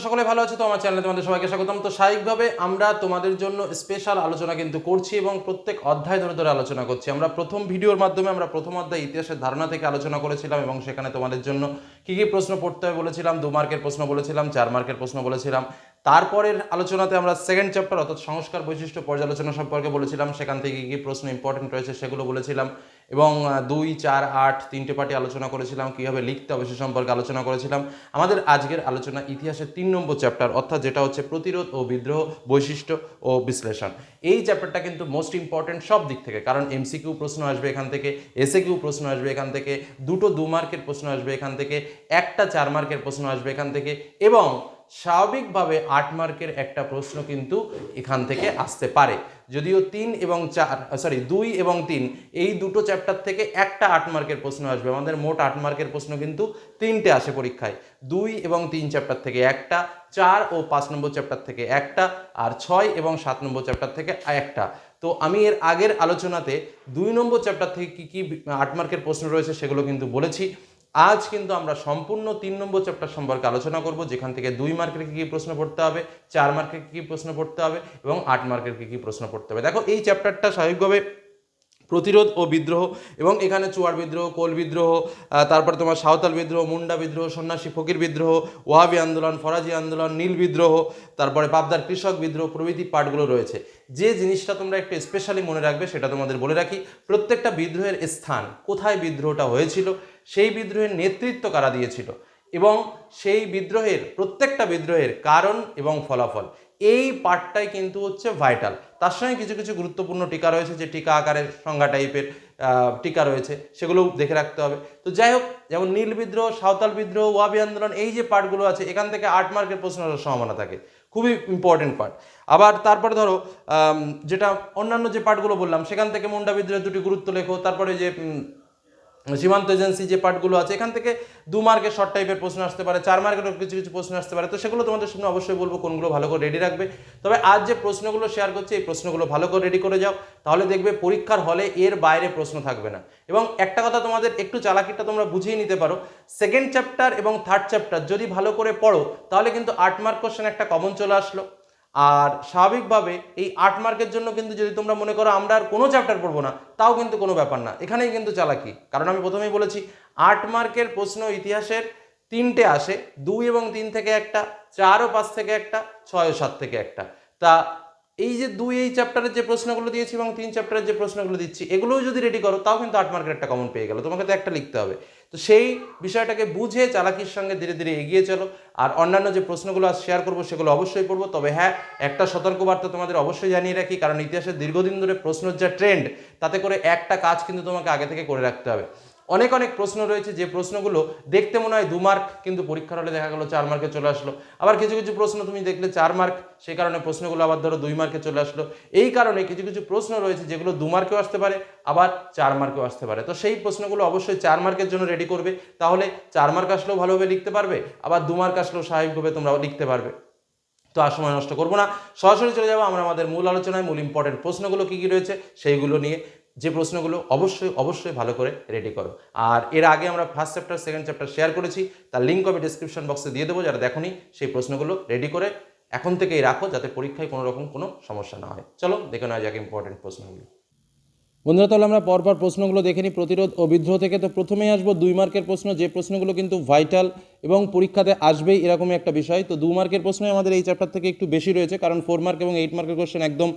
তোমরা সকলে ভালো আছো তো? আমার চ্যানেলে তোমাদের সবাইকে স্বাগতম। তো স্বাভাবিকভাবে আমরা তোমাদের জন্য স্পেশাল আলোচনা কিন্তু করছি এবং প্রত্যেক অধ্যায় ধরে ধরে আলোচনা করছি। আমরা প্রথম ভিডিওর মাধ্যমে আমরা প্রথম অধ্যায় ইতিহাসের ধারণা থেকে আলোচনা করেছিলাম এবং সেখানে তোমাদের জন্য কী কী প্রশ্ন পড়তে হবে বলেছিলাম, দু মার্কের প্রশ্ন বলেছিলাম, চার মার্কের প্রশ্ন বলেছিলাম। তারপরের আলোচনাতে আমরা সেকেন্ড চ্যাপ্টার অর্থাৎ সংস্কার বৈশিষ্ট্য পর্যালোচনা সম্পর্কে বলেছিলাম, সেখান থেকে কি প্রশ্ন ইম্পর্টেন্ট রয়েছে সেগুলো বলেছিলাম, এবং দুই, চার, আট তিনটে পার্টি আলোচনা করেছিলাম, কীভাবে লিখতে হবে সে সম্পর্কে আলোচনা করেছিলাম। আমাদের আজকের আলোচনা ইতিহাসের তিন নম্বর চ্যাপ্টার অর্থাৎ যেটা হচ্ছে প্রতিরোধ ও বিদ্রোহ বৈশিষ্ট্য ও বিশ্লেষণ। এই চ্যাপ্টারটা কিন্তু মোস্ট ইম্পর্টেন্ট সব দিক থেকে, কারণ এমসিকিউ প্রশ্ন আসবে এখান থেকে এসে কিউ প্রশ্ন আসবে এখান থেকে, দুটো দু মার্কের প্রশ্ন আসবে এখান থেকে, একটা চার মার্কের প্রশ্ন আসবে এখান থেকে, এবং স্বাভাবিকভাবে আট মার্কের একটা প্রশ্ন কিন্তু এখান থেকে আসতে পারে। যদিও তিন এবং চার সরি দুই এবং তিন, এই দুটো চ্যাপ্টার থেকে একটা আট মার্কের প্রশ্ন আসবে। আমাদের মোট আট মার্কের প্রশ্ন কিন্তু তিনটে আসে পরীক্ষায়। দুই এবং তিন চ্যাপ্টার থেকে একটা, চার ও পাঁচ নম্বর চ্যাপ্টার থেকে একটা, আর ছয় এবং সাত নম্বর চ্যাপ্টার থেকে একটা। তো আমি এর আগের আলোচনাতে দুই নম্বর চ্যাপ্টার থেকে কী কী আট মার্কের প্রশ্ন রয়েছে সেগুলো কিন্তু বলেছি। আজ কিন্তু আমরা সম্পূর্ণ তিন নম্বর চ্যাপ্টার সম্পর্কে আলোচনা করব, যেখান থেকে দুই মার্কের কী কী প্রশ্ন পড়তে হবে, চার মার্কের কী কী প্রশ্ন পড়তে হবে এবং আট মার্কের কী কী প্রশ্ন পড়তে হবে। দেখো, এই চ্যাপ্টারটা স্বাভাবিকভাবে প্রতিরোধ ও বিদ্রোহ এবং এখানে চুয়ার বিদ্রোহ, কোল বিদ্রোহ তারপরে তোমার সাঁওতাল বিদ্রোহ, মুন্ডা বিদ্রোহ, সন্ন্যাসী ফকির বিদ্রোহ, ওয়াহাবি আন্দোলন, ফরাজি আন্দোলন, নীল বিদ্রোহ, তারপরে পাবদার কৃষক বিদ্রোহ, প্রভৃতি পার্টগুলো রয়েছে। যে জিনিসটা তোমরা একটু স্পেশালি মনে রাখবে, সেটা তোমাদের বলে রাখি, প্রত্যেকটা বিদ্রোহের স্থান কোথায় বিদ্রোহটা হয়েছিল সেই বিদ্রোহের নেতৃত্ব কারা দিয়েছিল? এবং সেই বিদ্রোহের, প্রত্যেকটা বিদ্রোহের কারণ এবং ফলাফল, এই পার্টটাই কিন্তু হচ্ছে ভাইটাল তার সঙ্গে কিছু কিছু গুরুত্বপূর্ণ টিকা রয়েছে যে টিকা আকারের সংজ্ঞা টাইপের টিকা রয়েছে, সেগুলোও দেখে রাখতে হবে। তো যাই হোক, যেমন নীল বিদ্রোহ, সাঁওতাল বিদ্রোহ, ওয়াবি আন্দোলন, এই যে পার্টগুলো আছে, এখান থেকে আট মার্কের প্রশ্ন সম্ভাবনা থাকে। খুবই ইম্পর্টেন্ট পার্ট আবার তারপরে ধরো যেটা অন্যান্য যে পার্টগুলো বললাম, সেখান থেকে মুন্ডা বিদ্রোহের দুটি গুরুত্ব লেখো, তারপরে যে সীমান্ত এজেন্সি যে পার্টগুলো আছে, এখান থেকে দু মার্কের শর্ট টাইপের প্রশ্ন আসতে পারে, চার মার্কেরও কিছু কিছু প্রশ্ন আসতে পারে। তো সেগুলো তোমাদের সামনে অবশ্যই বলব, কোনগুলো ভালো করে রেডি রাখবে। তবে আজ যে প্রশ্নগুলো শেয়ার করছি, এই প্রশ্নগুলো ভালো করে রেডি করে যাও। তাহলে দেখবে পরীক্ষার হলে এর বাইরে প্রশ্ন থাকবে না। এবং একটা কথা তোমাদের একটু চালাকিটা তোমরা বুঝিয়ে নিতে পারো সেকেন্ড চ্যাপ্টার এবং থার্ড চ্যাপ্টার যদি ভালো করে পড়ো, তাহলে কিন্তু আট মার্ক কোশ্চেন একটা কমন চলে আসলো। আর স্বাভাবিকভাবে এই আট মার্কের জন্য কিন্তু যদি তোমরা মনে করো আমরা আর কোনো চ্যাপ্টার পড়ব না, তাও কিন্তু কোনো ব্যাপার না। এখানেই কিন্তু চালাকি। কারণ আমি প্রথমেই বলেছি, আট মার্কের প্রশ্ন ইতিহাসের তিনটে আসে, দুই এবং তিন থেকে একটা, চার ও পাঁচ থেকে একটা, ছয় ও সাত থেকে একটা। তা এই যে দুই, এই চ্যাপ্টারের যে প্রশ্নগুলো দিয়েছি এবং তিন চ্যাপ্টারের যে প্রশ্নগুলো দিচ্ছি, এগুলোও যদি রেডি করো, তাও কিন্তু আট মার্কের একটা কমন পেয়ে গেল। তোমাকে তো একটা লিখতে হবে। তো সেই বিষয়টাকে বুঝে চালাকির সঙ্গে ধীরে ধীরে এগিয়ে চলো। আর অন্যান্য যে প্রশ্নগুলো আজ শেয়ার করব, সেগুলো অবশ্যই পড়ব। তবে হ্যাঁ একটা সতর্কবার্তা তোমাদের অবশ্যই জানিয়ে রাখি, কারণ ইতিহাসের দীর্ঘদিন ধরে প্রশ্নের যা ট্রেন্ড তাতে করে একটা কাজ কিন্তু তোমাকে আগে থেকে করে রাখতে হবে। অনেক অনেক প্রশ্ন রয়েছে, যে প্রশ্নগুলো দেখতে মনে হয় দু মার্ক কিন্তু পরীক্ষার হলে দেখা গেলো চার মার্কে চলে আসলো। আবার কিছু কিছু প্রশ্ন তুমি দেখলে চার মার্ক সেই কারণে প্রশ্নগুলো আবার ধরো দুই মার্কে চলে আসলো। এই কারণে কিছু কিছু প্রশ্ন রয়েছে যেগুলো দু মার্কেও আসতে পারে, আবার চার মার্কেও আসতে পারে। তো সেই প্রশ্নগুলো অবশ্যই চার মার্কের জন্য রেডি করবে, তাহলে চার মার্ক আসলেও ভালোভাবে লিখতে পারবে, আবার দু মার্ক আসলেও স্বাভাবিকভাবে তোমরা লিখতে পারবে। তো আর সময় নষ্ট করব না। সরাসরি চলে যাব আমরা আমাদের মূল আলোচনায়, মূল ইম্পর্টেন্ট প্রশ্নগুলো কী কী রয়েছে, সেইগুলো নিয়ে যে প্রশ্নগুলো অবশ্যই অবশ্যই ভালো করে রেডি করো। আর এর আগে আমরা first chapter second chapter share করেছি, তার লিঙ্ক আমি ডিসক্রিপশন বক্সে দিয়ে দেবো, যারা দেখোনি সেই প্রশ্নগুলো রেডি করে এখন থেকেই রাখো, যাতে পরীক্ষায় কোনো রকম কোনো সমস্যা না হয়। চলো দেখে নেওয়া যাক ইম্পর্টেন্ট প্রশ্নগুলো। বন্ধুরা, তাহলে আমরা পরপর প্রশ্নগুলো দেখে নিই প্রতিরোধ ও বিদ্রোহ থেকে। তো প্রথমেই আসব দুই মার্কের প্রশ্ন, যে প্রশ্নগুলো কিন্তু ভাইটাল এবং পরীক্ষাতে আসবেই এরকমই একটা বিষয়। তো দু মার্কের প্রশ্নই আমাদের এই চ্যাপ্টার থেকে একটু বেশি রয়েছে, কারণ ফোর মার্ক এবং এইট মার্কের কোশ্চেন একদম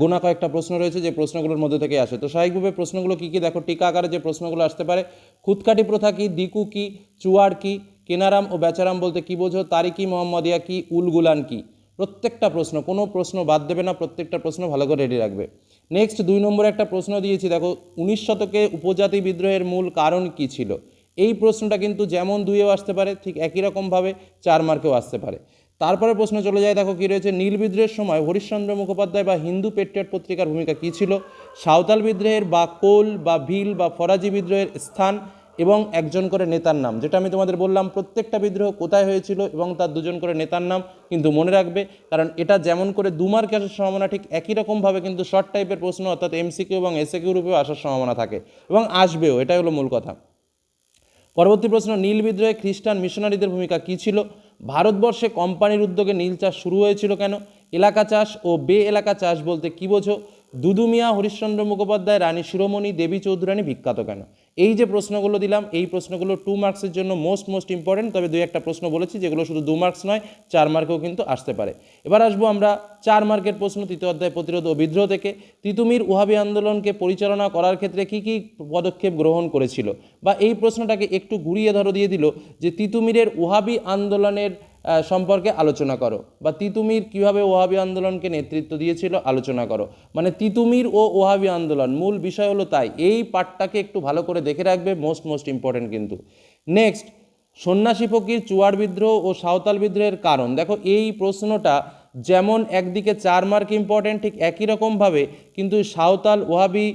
গোনা কয়েকটা প্রশ্ন রয়েছে, যে প্রশ্নগুলোর মধ্যে থেকে আসে। তো স্বাভাবিকভাবে প্রশ্নগুলো কী কী? দেখো, টিকা আকারে যে প্রশ্নগুলো আসতে পারে খুদকাটি প্রথা কি, দিকু কি, চুয়ার কি, কেনারাম ও বেচারাম বলতে কি বোঝো, তারিকি মোহাম্মদিয়া কি উলগুলান কি? প্রত্যেকটা প্রশ্ন, কোনো প্রশ্ন বাদ দেবে না, প্রত্যেকটা প্রশ্ন ভালো করে রেডি রাখবে। নেক্সট দুই নম্বরে একটা প্রশ্ন দিয়েছি, দেখো, উনিশ শতকে উপজাতি বিদ্রোহের মূল কারণ কি ছিল? এই প্রশ্নটা কিন্তু যেমন দুইয়েও আসতে পারে, ঠিক একই রকমভাবে চার মার্কেও আসতে পারে। তারপরে প্রশ্ন চলে যায়, দেখো কি রয়েছে? নীল বিদ্রোহের সময় হরিশ্চন্দ্র মুখোপাধ্যায় বা হিন্দু পেট্রিয়ট পত্রিকার ভূমিকা কী ছিল? সাঁওতাল বিদ্রোহের বা কোল বা ভিল বা ফরাজি বিদ্রোহের স্থান এবং একজন করে নেতার নাম, যেটা আমি তোমাদের বললাম প্রত্যেকটা বিদ্রোহ কোথায় হয়েছিল এবং তার দুজন করে নেতার নাম কিন্তু মনে রাখবে, কারণ এটা যেমন করে দু মার্ক আসার সম্ভাবনা, ঠিক একই রকমভাবে কিন্তু শর্ট টাইপের প্রশ্ন অর্থাৎ এমসিকিউ এবং এসএকিউ রূপেও আসার সম্ভাবনা থাকে এবং আসবেও, এটাই হলো মূল কথা। পরবর্তী প্রশ্ন, নীল বিদ্রোহে খ্রিস্টান মিশনারিদের ভূমিকা কী ছিল? ভারতবর্ষে কোম্পানির উদ্যোগে নীল চাষ শুরু হয়েছিল কেন? এলাকা চাষ ও বে এলাকা চাষ বলতে কী বোঝো? দুদুমিয়া হরিশ্চন্দ্র মুখোপাধ্যায়, রানী শিরোমণি দেবী চৌধুরানী বিখ্যাত কেন? এই যে প্রশ্নগুলো দিলাম, এই প্রশ্নগুলো টু মার্কসের জন্য মোস্ট মোস্ট ইম্পর্টেন্ট তবে দুই একটা প্রশ্ন বলেছি, যেগুলো শুধু দু মার্কস নয়, চার মার্কেও কিন্তু আসতে পারে। এবার আসব আমরা চার মার্কের প্রশ্ন, তৃতীয় অধ্যায় প্রতিরোধ ও বিদ্রোহ থেকে। তিতুমির ওহাবি আন্দোলনকে পরিচালনা করার ক্ষেত্রে কি কি পদক্ষেপ গ্রহণ করেছিল? বা এই প্রশ্নটাকে একটু ঘুরিয়ে ধরো দিয়ে দিল যে তিতুমিরের ওহাবি আন্দোলনের সম্পর্কে আলোচনা করো। বা তিতুমির কীভাবে ওহাবি আন্দোলনকে নেতৃত্ব দিয়েছিল আলোচনা করো। মানে তিতুমির ও ওহাবি আন্দোলন, মূল বিষয় হলো তাই। এই পার্টটাকে একটু ভালো করে দেখে রাখবে মোস্ট মোস্ট ইম্পর্টেন্ট কিন্তু। নেক্সট সন্ন্যাসী ফকির, চুয়ার বিদ্রোহ ও সাঁওতাল বিদ্রোহের কারণ। দেখো, এই প্রশ্নটা যেমন একদিকে চার মার্ক ইম্পর্টেন্ট ঠিক একই রকমভাবে কিন্তু সাঁওতাল, ওহাবি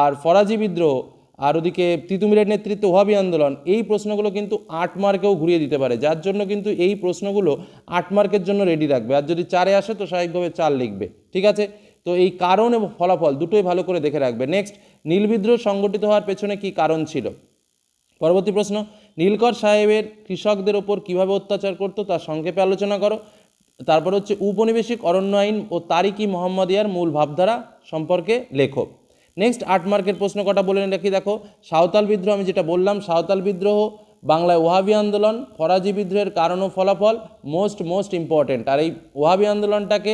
আর ফরাজি বিদ্রোহ আর ওদিকে তিতুমিরের নেতৃত্বে ওহাবি আন্দোলন, এই প্রশ্নগুলো কিন্তু আট মার্কেও ঘুরিয়ে দিতে পারে। যার জন্য কিন্তু এই প্রশ্নগুলো আট মার্কের জন্য রেডি রাখবে। আর যদি চারে আসে তো স্বাভাবিকভাবে চার লিখবে। ঠিক আছে? তো এই কারণ এবং ফলাফল দুটোই ভালো করে দেখে রাখবে। নেক্সট নীলবিদ্রোহ সংগঠিত হওয়ার পেছনে কি কারণ ছিল? পরবর্তী প্রশ্ন, নীলকর সাহেবের কৃষকদের ওপর কীভাবে অত্যাচার করতো তার সংক্ষেপে আলোচনা করো। তারপর হচ্ছে উপনিবেশিক অরণ্য আইন ও তারিকি মোহাম্মদিয়ার মূল ভাবধারা সম্পর্কে লেখো। নেক্সট আট মার্কের প্রশ্ন কটা বলে রাখি দেখো সাঁওতাল বিদ্রোহ, আমি যেটা বললাম, সাঁওতাল বিদ্রোহ, বাংলায় ওহাবি আন্দোলন, ফরাজি বিদ্রোহের কারণ ও ফলাফল মোস্ট মোস্ট ইম্পর্টেন্ট আর এই ওহাবি আন্দোলনটাকে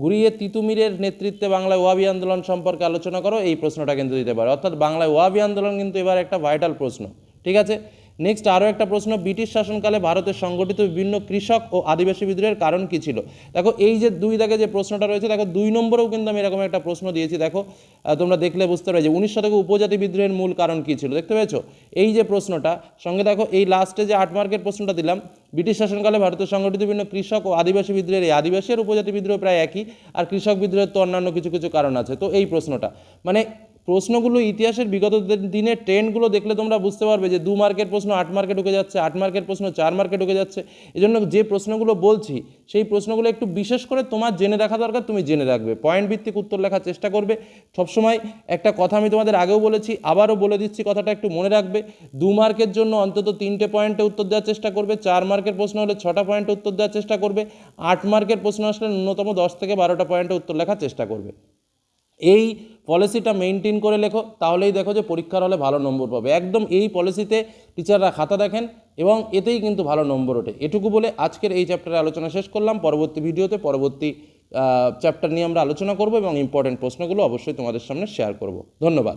ঘুরিয়ে তিতুমিরের নেতৃত্বে বাংলায় ওয়াবি আন্দোলন সম্পর্কে আলোচনা করো, এই প্রশ্নটা কিন্তু দিতে পারে। অর্থাৎ বাংলায় ওয়াবি আন্দোলন কিন্তু এবার একটা ভাইটাল প্রশ্ন। ঠিক আছে? নেক্সট আরও একটা প্রশ্ন, ব্রিটিশ শাসনকালে ভারতের সংগঠিত বিভিন্ন কৃষক ও আদিবাসী বিদ্রোহের কারণ কী ছিল? দেখো, এই যে দুই দাগে যে প্রশ্নটা রয়েছে, দেখো, দুই নম্বরেও কিন্তু আমি এরকম একটা প্রশ্ন দিয়েছি, দেখো তোমরা দেখলে বুঝতে পারবে যে উনিশ শতকে উপজাতি বিদ্রোহের মূল কারণ কী ছিল, দেখতে পেয়েছ? এই যে প্রশ্নটা, সঙ্গে দেখো, এই লাস্টে যে আট মার্কের প্রশ্নটা দিলাম, ব্রিটিশ শাসনকালে ভারতের সংগঠিত বিভিন্ন কৃষক ও আদিবাসী বিদ্রোহের, এই আদিবাসী আর উপজাতি বিদ্রোহ প্রায় একই, আর কৃষক বিদ্রোহের তো অন্যান্য কিছু কিছু কারণ আছে, তো এই প্রশ্নটা। মানে প্রশ্নগুলো ইতিহাসের বিগত দিনের ট্রেন্ডগুলো দেখলে তোমরা বুঝতে পারবে যে দু মার্কের প্রশ্ন আট মার্কে ঢুকে যাচ্ছে, আট মার্কের প্রশ্ন চার মার্কে ঢুকে যাচ্ছে। এজন্য যে প্রশ্নগুলো বলছি, সেই প্রশ্নগুলো একটু বিশেষ করে তোমার জেনে রাখা দরকার, তুমি জেনে রাখবে। পয়েন্ট ভিত্তিক উত্তর লেখার চেষ্টা করবে। সবসময় একটা কথা আমি তোমাদের আগেও বলেছি, আবারও বলে দিচ্ছি, কথাটা একটু মনে রাখবে। দু মার্কের জন্য অন্তত তিনটে পয়েন্টে উত্তর দেওয়ার চেষ্টা করবে, চার মার্কের প্রশ্ন হলে ছটা পয়েন্টে উত্তর দেওয়ার চেষ্টা করবে, আট মার্কের প্রশ্ন আসলে ন্যূনতম দশ থেকে বারোটা পয়েন্টে উত্তর লেখার চেষ্টা করবে। এই পলিসিটা মেনটেন করে লেখো, তাহলেই দেখো যে পরীক্ষার হলে ভালো নম্বর পাবে। একদম এই পলিসিতে টিচাররা খাতা দেখেন এবং এতেই কিন্তু ভালো নম্বর ওঠে। এটুকু বলে আজকের এই চ্যাপ্টারে আলোচনা শেষ করলাম। পরবর্তী ভিডিওতে পরবর্তী চ্যাপ্টার নিয়ে আমরা আলোচনা করব এবং ইম্পর্টেন্ট প্রশ্নগুলো অবশ্যই তোমাদের সামনে শেয়ার করব। ধন্যবাদ।